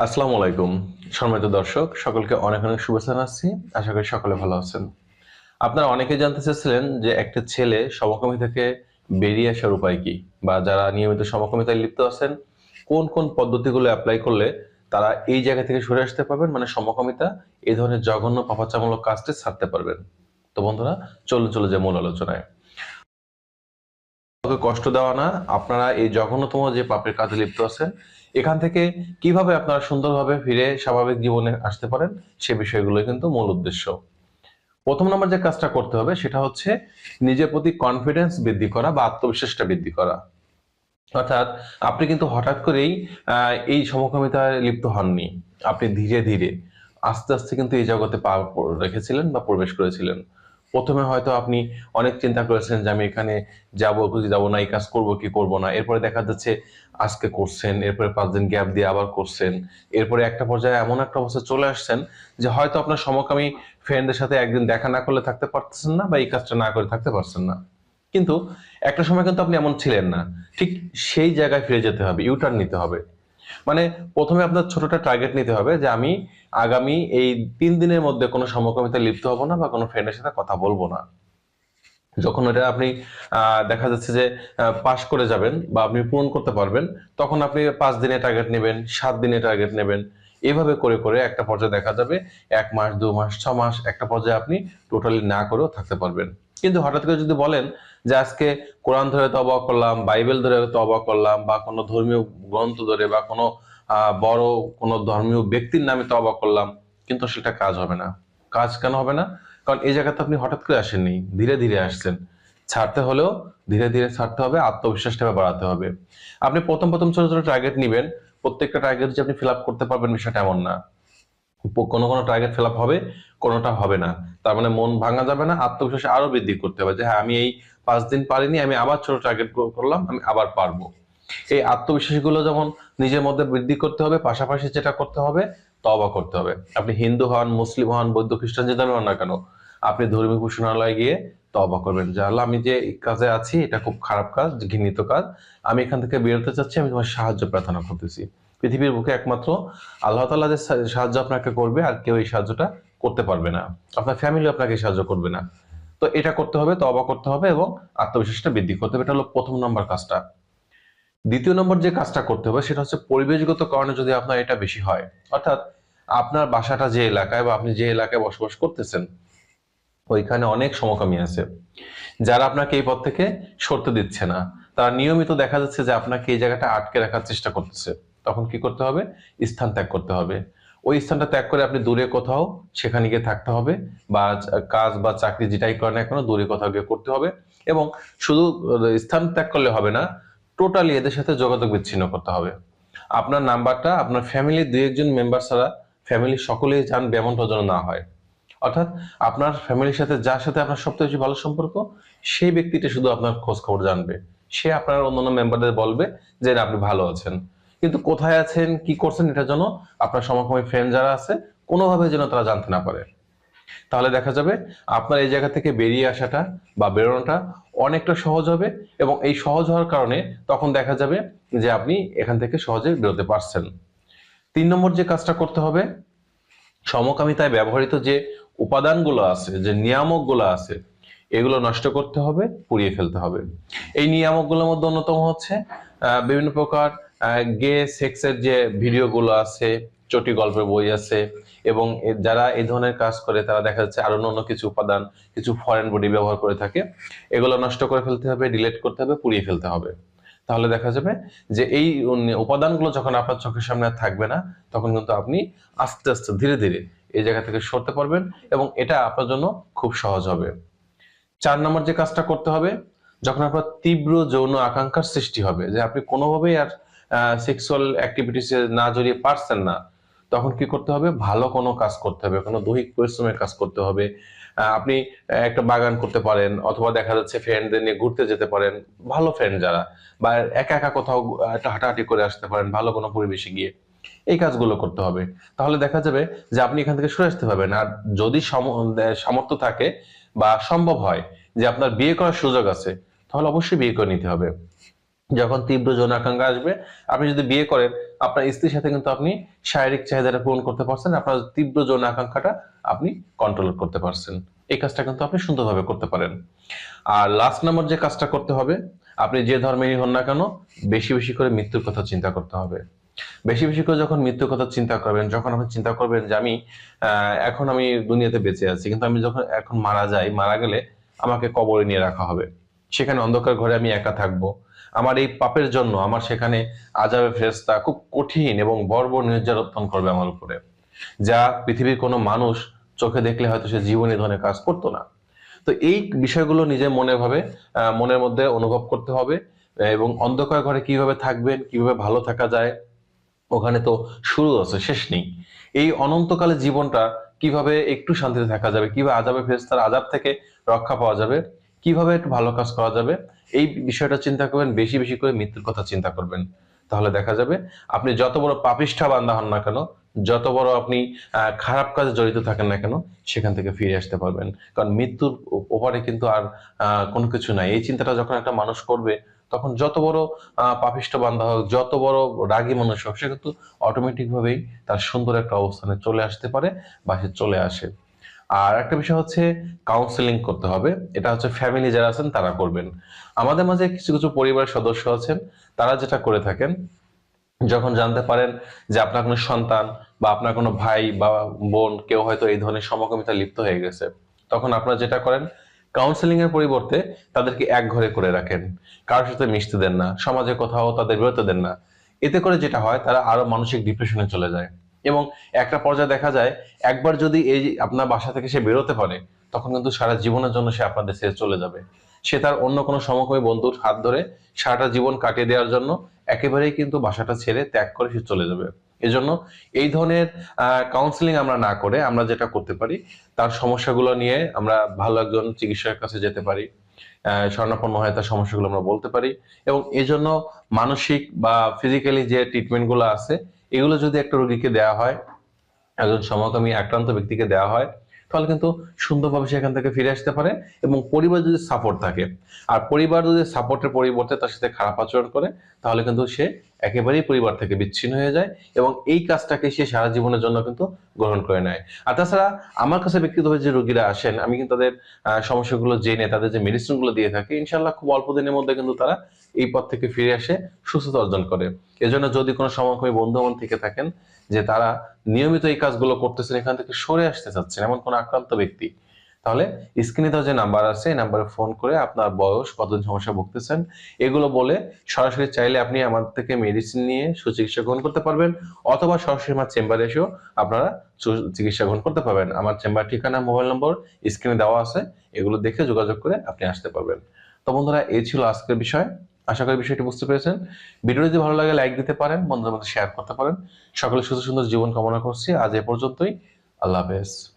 আসসালামু আলাইকুম, সম্মানিত দর্শক, সকলকে অনেক অনেক শুভেচ্ছা জানাচ্ছি। আশা করি সকলে ভালো আছেন। আপনারা অনেকে জানতে চাচ্ছিলেন যে একটা ছেলে সমকামী থেকে বেরিয়ে আসার উপায় কি, বা যারা নিয়মিত সমকামিতায় লিপ্ত আছেন, কোন কোন পদ্ধতিগুলো অ্যাপ্লাই করলে তারা এই জায়গা থেকে সরে আসতে পারবেন? মানে সমকামিতা, এই ধরনের জঘন্য পাপাচামূলক কাজটি ছাড়তে পারবেন। তো বন্ধুরা, চলুন চলে যে মূল আলোচনায়। কষ্ট দেওয়া না, আপনারা এই জঘন্যতম যে পাপের কাজে লিপ্ত আছেন এখান থেকে কীভাবে আপনারা সুন্দরভাবে ফিরে স্বাভাবিক জীবনে আসতে পারেন, সে বিষয়গুলো কিন্তু মূল উদ্দেশ্য। প্রথম নম্বর যে কাজটা করতে হবে, সেটা হচ্ছে নিজের প্রতি কনফিডেন্স বৃদ্ধি করা বা আত্মবিশ্বাসটা বৃদ্ধি করা। অর্থাৎ আপনি কিন্তু হঠাৎ করেই এই সমকামিতায় লিপ্ত হননি। আপনি ধীরে ধীরে আস্তে আস্তে কিন্তু এই জগতে পা রেখেছিলেন বা প্রবেশ করেছিলেন। প্রথমে হয়তো আপনি অনেক চিন্তা করেছেন যে আমি এখানে যাব কি যাব না, এই কাজ করব, কি করব না। এরপরে দেখা যাচ্ছে আজকে করছেন, এরপরে পাঁচ দিন গ্যাপ দিয়ে আবার করছেন। এরপরে একটা পর্যায়ে এমন একটা অবস্থা চলে আসছেন যে হয়তো আপনার সমকামী ফ্রেন্ডের সাথে একদিন দেখা না করলে থাকতে পারতেছেন না বা এই কাজটা না করে থাকতে পারছেন না। কিন্তু একটা সময় কিন্তু আপনি এমন ছিলেন না। ঠিক সেই জায়গায় ফিরে যেতে হবে ইউটার্ন নিতে হবে। মানে প্রথমে আপনার ছোটটা টার্গেট নিতে হবে যে আমি আগামী এই তিন দিনের মধ্যে কোনো সমকামিতা লিপ্ত হব না বা কোনো ফ্রেন্ডের সাথে কথা বলব না। যখন এটা আপনি দেখা যাচ্ছে যে পাশ করে যাবেন বা আপনি পূরণ করতে পারবেন, তখন আপনি পাঁচ দিনে টার্গেট নেবেন, সাত দিনে টার্গেট নেবেন। এভাবে করে করে একটা পর্যায়ে দেখা যাবে, এক মাস, দু মাস, ছ মাস, একটা পর্যায়ে আপনি টোটালি না করেও থাকতে পারবেন। কিন্তু হঠাৎ করে যদি বলেন যে আজকে কোরআন ধরে তবা করলাম, বাইবেল ধরে তবা করলাম, বা কোনো ধর্মীয় গ্রন্থ ধরে, বা কোনো বড় কোনো ধর্মীয় ব্যক্তির নামে তবা করলাম, কিন্তু সেটা কাজ হবে না। কাজ কেন হবে না? কারণ এই জায়গাতে আপনি হঠাৎ করে আসেননি, ধীরে ধীরে আসছেন। ছাড়তে হলেও ধীরে ধীরে ছাড়তে হবে, আত্মবিশ্বাসটা বাড়াতে হবে। আপনি প্রথম প্রথম ছোট ছোট টার্গেট নিবেন, প্রত্যেকটা টার্গেট যে আপনি ফিল আপ করতে পারবেন বিষয়টা এমন না। কোনো কোনো টার্গেট ফিল আপ হবে কোনোটা হবে না। তার মানে মন ভাঙা যাবে না, আত্মবিশ্বাস আরও বৃদ্ধি করতে হবে যে হ্যাঁ আমি এই পাঁচ দিন পারিনি, আমি আবার ছোট টার্গেট করলাম, আমি আবার পারব। এই আত্মবিশ্বাসগুলো যেমন নিজের মধ্যে বৃদ্ধি করতে হবে, পাশাপাশি যেটা করতে হবে তবা করতে হবে। আপনি হিন্দু হন, মুসলিম হন, বৌদ্ধ খ্রিস্টান যে ধর্মের হন না কেন, আপনি ধর্মীয় ঘোষণালয়ে গিয়ে তবা করবেন। যে আল্লাহ, আমি যে কাজে আছি, এটা খুব খারাপ কাজ ঘৃণিত কাজ, আমি এখান থেকে বেরোতে চাচ্ছি, আমি তোমার সাহায্য প্রার্থনা করতেছি। পৃথিবীর বুকে একমাত্র আল্লাহ তালা যে সাহায্য আপনাকে করবে, আর কেউ এই সাহায্যটা করতে পারবে না। আপনার ফ্যামিলি আপনাকে সাহায্য করবে না। তো এটা করতে হবে তবা করতে হবে এবং আত্মবিশ্বাসটা বৃদ্ধি করতে হবে। এটা হলো প্রথম নম্বর কাজটা। দ্বিতীয় নম্বর যে কাজটা করতে হবে, সেটা হচ্ছে পরিবেশগত কারণে যদি আপনার এটা বেশি হয়, অর্থাৎ আপনার বাসাটা যে এলাকায় বা আপনি যে এলাকায় বসবাস করতেছেন, ওইখানে অনেক সমকামী আছে। যারা আপনাকে এই পথ থেকে সরতে দিচ্ছে না, তারা নিয়মিত দেখা যাচ্ছে যে আপনাকে এই জায়গাটা আটকে রাখার চেষ্টা করতেছে। তখন কি করতে হবে? স্থান ত্যাগ করতে হবে। ওই স্থানটা ত্যাগ করে আপনি দূরে কোথাও সেখানে গিয়ে থাকতে হবে বা কাজ বা চাকরি যেটাই করেন না দূরে কোথাও গিয়ে করতে হবে এবং শুধু স্থান ত্যাগ করলে হবে না টোটালি এদের সাথে যোগাযোগ বিচ্ছিন্ন করতে হবে। আপনার নাম্বারটা, আপনার ফ্যামিলির দুই একজন মেম্বার ছাড়া ফ্যামিলির সকলেই যান এমনটা যেন না হয়। অর্থাৎ আপনার ফ্যামিলির সাথে, যার সাথে আপনার সবচেয়ে বেশি ভালো সম্পর্ক, সেই ব্যক্তিটা শুধু আপনার খোঁজ খবর জানবে। সে আপনার অন্যান্য মেম্বারদের বলবে যে আপনি ভালো আছেন। কিন্তু কোথায় আছেন, কি করছেন, এটা যেন আপনার সমকামী ফ্রেন্ড যারা আছে, কোনোভাবে যেন তারা জানতে না পারে। তাহলে দেখা যাবে, আপনার এই জায়গা থেকে বেরিয়ে আসাটা বা বেরোনোটা অনেকটা সহজ হবে এবং এই সহজ হওয়ার কারণে তখন দেখা যাবে যে আপনি এখান থেকে সহজে বেরোতে পারছেন। তিন নম্বর যে কাজটা করতে হবে, সমকামিতায় ব্যবহৃত যে উপাদানগুলো আছে, যে নিয়ামকগুলো আছে, এগুলো নষ্ট করতে হবে, পুড়িয়ে ফেলতে হবে। এই নিয়ামকগুলোর মধ্যে অন্যতম হচ্ছে বিভিন্ন প্রকার গে সেক্সের যে ভিডিওগুলো আছে, চটি গল্পের বই আছে, এবং যারা এই ধরনের কাজ করে, তারা দেখা যাচ্ছে আরও অন্য কিছু উপাদান, কিছু ফরেন বডি ব্যবহার করে থাকে। এগুলো নষ্ট করে ফেলতে হবে ডিলেট করতে হবে, পুড়িয়ে ফেলতে হবে। তাহলে দেখা যাবে যে এই উপাদানগুলো যখন আপনার চোখের সামনে থাকবে না, তখন কিন্তু আপনি আস্তে আস্তে, ধীরে ধীরে এই জায়গা থেকে সরতে পারবেন এবং এটা আপনার জন্য খুব সহজ হবে। চার নম্বর যে কাজটা করতে হবে, যখন আপনার তীব্র যৌন আকাঙ্ক্ষার সৃষ্টি হবে, যে আপনি কোনোভাবেই আর সেক্সুয়াল অ্যাক্টিভিটিসে না জড়িয়ে পারছেন না, তখন কি করতে হবে? ভালো কোনো কাজ করতে হবে, কোনো দৈহিক পরিশ্রমের কাজ করতে হবে। আপনি একটা বাগান করতে পারেন, অথবা দেখা যাচ্ছে ফ্রেন্ডদের নিয়ে ঘুরতে যেতে পারেন, ভালো ফ্রেন্ড যারা, বা একা একা কোথাও একটা হাঁটাহাঁটি করে আসতে পারেন, ভালো কোনো পরিবেশে গিয়ে। এই কাজগুলো করতে হবে। তাহলে দেখা যাবে যে আপনি এখান থেকে সরে আসতে পারবেন। আর যদি সম- সামর্থ্য থাকে বা সম্ভব হয় যে আপনার বিয়ে করার সুযোগ আছে, তাহলে অবশ্যই বিয়ে করে নিতে হবে। যখন তীব্র যৌন আকাঙ্ক্ষা আসবে, আপনি যদি বিয়ে করেন, আপনার স্ত্রীর সাথে কিন্তু আপনি শারীরিক চাহিদাটা পূরণ করতে পারছেন, আপনার তীব্র যৌন আকাঙ্ক্ষাটা আপনি কন্ট্রোল করতে পারছেন। এই কাজটা কিন্তু আপনি সুন্দরভাবে করতে পারেন। আর লাস্ট নাম্বার যে কাজটা করতে হবে, আপনি যে ধর্মেরই হন না কেন, বেশি বেশি করে মৃত্যুর কথা চিন্তা করতে হবে। বেশি বেশি করে যখন মৃত্যুর কথা চিন্তা করবেন, যখন আপনি চিন্তা করবেন যে আমি এখন আমি দুনিয়াতে বেঁচে আছি, কিন্তু আমি যখন এখন মারা যাই, মারা গেলে আমাকে কবরে নিয়ে রাখা হবে। সেখানে অন্ধকার ঘরে আমি একা থাকব। আমার এই পাপের জন্য আমার সেখানে আজাবে ফেরেস্তা খুব কঠিন এবং বর্বর নির্যাতন করবে আমার উপরে। যা পৃথিবীর কোনো মানুষ চোখে দেখলে হয়তো সে জীবনে ধরনের কাজ করতো না। তো এই বিষয়গুলো নিজের মনে ভাবে মনের মধ্যে অনুভব করতে হবে এবং অন্ধকার ঘরে কীভাবে থাকবেন, কীভাবে ভালো থাকা যায়, ওখানে তো শুরু আছে, শেষ নেই। এই অনন্তকালে জীবনটা কীভাবে একটু শান্তিতে থাকা যাবে, কীভাবে আজাবে ফেরেস্তার আজাব থেকে রক্ষা পাওয়া যাবে, কীভাবে একটু ভালো কাজ করা যাবে এই বিষয়টা চিন্তা করবেন, বেশি বেশি করে মৃত্যুর কথা চিন্তা করবেন। তাহলে দেখা যাবে, আপনি যত বড় পাপিষ্ঠা বান্ধা হন না কেন, যত বড় আপনি খারাপ কাজে জড়িত থাকেন না কেন, সেখান থেকে ফিরে আসতে পারবেন। কারণ মৃত্যুর ওপারে কিন্তু আর কোনো কিছু নাই। এই চিন্তাটা যখন একটা মানুষ করবে, তখন যত বড় পাপিষ্ঠ বান্ধা হোক, যত বড় রাগী মানুষ হোক, সে কিন্তু অটোমেটিক ভাবেই তার সুন্দর একটা অবস্থানে চলে আসতে পারে বা সে চলে আসে। আর একটা বিষয় হচ্ছে কাউন্সেলিং করতে হবে। এটা হচ্ছে ফ্যামিলি যারা আছেন তারা করবেন। আমাদের মাঝে কিছু কিছু পরিবারের সদস্য আছেন, তারা যেটা করে থাকেন, যখন জানতে পারেন যে আপনার কোনো সন্তান বা আপনার কোনো ভাই বা বোন কেউ হয়তো এই ধরনের সমকামিতা লিপ্ত হয়ে গেছে, তখন আপনারা যেটা করেন কাউন্সেলিং এর পরিবর্তে তাদেরকে এক ঘরে করে রাখেন। কারোর সাথে মিশতে দেন না, সমাজে কোথাও তাদের বেরোতে দেন না। এতে করে যেটা হয়, তারা আরও মানসিক ডিপ্রেশনে চলে যায়। এবং একটা পর্যায়ে দেখা যায়, একবার যদি এই আপনার বাসা থেকে সে বেরোতে পারে, তখন কিন্তু সারা জীবনের জন্য সে আপনাদের ছেড়ে চলে যাবে। সে তার অন্য কোনো সমকামী বন্ধুর হাত ধরে সারাটা জীবন কাটিয়ে দেওয়ার জন্য একেবারেই কিন্তু বাসাটা ছেড়ে ত্যাগ করে সে চলে যাবে। এজন্য এই ধরনের কাউন্সিলিং আমরা না করে আমরা যেটা করতে পারি, তার সমস্যাগুলো নিয়ে আমরা ভালো একজন চিকিৎসকের কাছে যেতে পারি স্বর্ণাপন্ন হয়ে তার সমস্যাগুলো আমরা বলতে পারি এবং এই জন্য মানসিক বা ফিজিক্যালি যে ট্রিটমেন্টগুলো আছে এগুলো যদি একটা রোগীকে দেওয়া হয় একজন সমকামী আক্রান্ত ব্যক্তিকে দেওয়া হয় তাহলে কিন্তু সুন্দরভাবে সেখান থেকে ফিরে আসতে পারে এবং পরিবার যদি সাপোর্ট থাকে। আর পরিবার যদি সাপোর্টের পরিবর্তে তার সাথে খারাপ আচরণ করে, তাহলে কিন্তু সে একেবারেই পরিবার থেকে বিচ্ছিন্ন হয়ে যায় এবং এই কাজটাকে সে সারা জীবনের জন্য কিন্তু গ্রহণ করে নেয়। আর তাছাড়া আমার কাছে ব্যক্তিগতভাবে যে রোগীরা আসেন, আমি কিন্তু তাদের সমস্যাগুলো জেনে তাদের যে মেডিসিনগুলো দিয়ে থাকি ইনশাল্লাহ খুব অল্প দিনের মধ্যে কিন্তু তারা এই পথ থেকে ফিরে আসে সুস্থতা অর্জন করে। এজন্য যদি কোনো সময় বন্ধু বান্ধব থেকে থাকেন যে তারা নিয়মিত এই কাজগুলো করতেছেন, এখান থেকে সরে আসতে চাচ্ছেন এমন কোন আক্রান্ত ব্যক্তি। তাহলে স্ক্রিনে দেওয়া যে নাম্বার আছে, এই নাম্বারে ফোন করে আপনার বয়স কতদিন সমস্যা ভুগতেছেন, এগুলো বলে সরাসরি চাইলে আপনি আমার থেকে মেডিসিন নিয়ে সুচিকিৎসা গ্রহণ করতে পারবেন, অথবা সরাসরি আমার চেম্বারে এসেও আপনারা চিকিৎসা গ্রহণ করতে পারবেন। আমার চেম্বার ঠিকানা মোবাইল নম্বর স্ক্রিনে দেওয়া আছে, এগুলো দেখে যোগাযোগ করে আপনি আসতে পারবেন। তো বন্ধুরা, এই ছিল আজকের বিষয়। আশা করি বিষয়টি বুঝতে পেরেছেন। ভিডিও যদি ভালো লাগে লাইক দিতে পারেন, বন্ধুদের মধ্যে শেয়ার করতে পারেন। সকলে সুস্থ সুন্দর জীবন কামনা করছি। আজ এ পর্যন্তই। আল্লাহ হাফেজ।